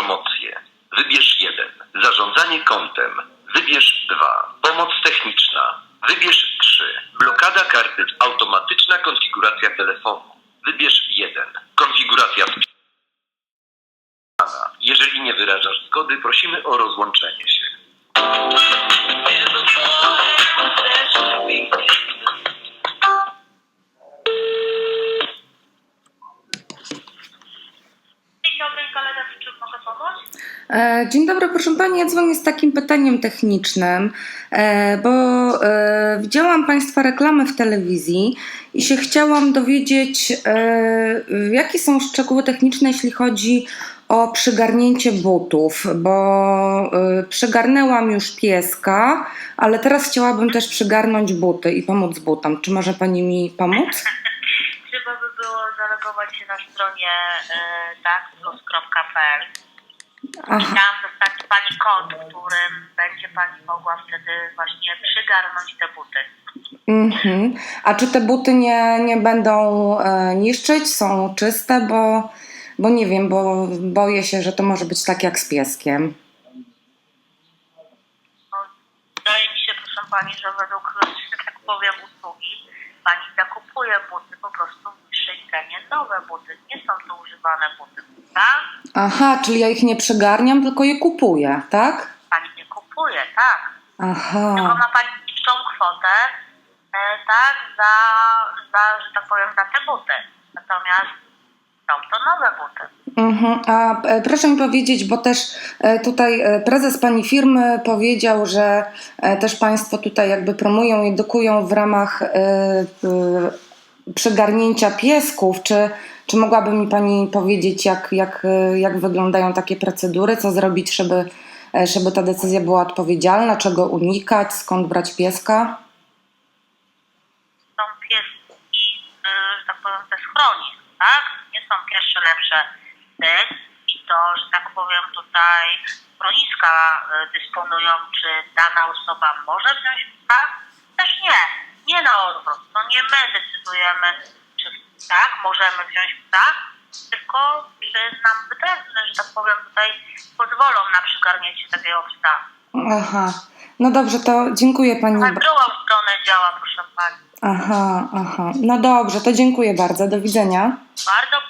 Promocje. Wybierz 1. Zarządzanie kontem. Wybierz 2. Pomoc techniczna. Wybierz 3. Blokada karty. Automatyczna konfiguracja telefonu. Wybierz 1. Konfiguracja. Jeżeli nie wyrażasz zgody, prosimy o rozłączenie się. Dzień dobry, proszę Pani. Ja dzwonię z takim pytaniem technicznym, e, bo e, widziałam Państwa reklamy w telewizji i się chciałam dowiedzieć, e, jakie są szczegóły techniczne, jeśli chodzi o przygarnięcie butów, bo e, przygarnęłam już pieska, ale teraz chciałabym też przygarnąć buty i pomóc butom. Czy może Pani mi pomóc? Trzeba by było zalogować się na stronie e, taxplus.pl i Aha. tam dostać Pani kod, którym będzie Pani mogła wtedy właśnie przygarnąć te buty. Mhm. A czy te buty nie, nie będą e, niszczyć? Są czyste, bo, bo nie wiem, bo boję się, że to może być tak jak z pieskiem. No, wydaje mi się, proszę Pani, że według, że tak powiem, usługi Pani zakupuje buty po prostu w niższej cenie, nowe buty. Nie są to używane buty, tak? Aha, czyli ja ich nie przygarniam, tylko je kupuję, tak? Pani nie kupuje, tak? Tylko Aha. ma Pani niższą kwotę, e, tak, za, za, że tak powiem, za te buty. Natomiast są to nowe buty. Mhm. A e, proszę mi powiedzieć, bo też e, tutaj e, prezes pani firmy powiedział, że e, też państwo tutaj jakby promują i edukują w ramach e, e, przygarnięcia piesków. Czy, czy mogłaby mi pani powiedzieć, jak, jak, jak wyglądają takie procedury, co zrobić, żeby, żeby ta decyzja była odpowiedzialna, czego unikać, skąd brać pieska? Są pieski, y, że tak powiem, ze schronisk, tak? Nie są pierwsze lepsze ty i to, że tak powiem, tutaj schroniska y, dysponują, czy dana osoba może wziąć psa? Też nie. Nie na odwrót. To nie my decydujemy, czy tak, możemy wziąć psa, tylko czy nam wytrawne, że tak powiem, tutaj pozwolą na przygarnięcie takiego psa. Aha. No dobrze, to dziękuję pani. Na drugą stronę działa, proszę Pani. Aha, aha. No dobrze, to dziękuję bardzo. Do widzenia. Bardzo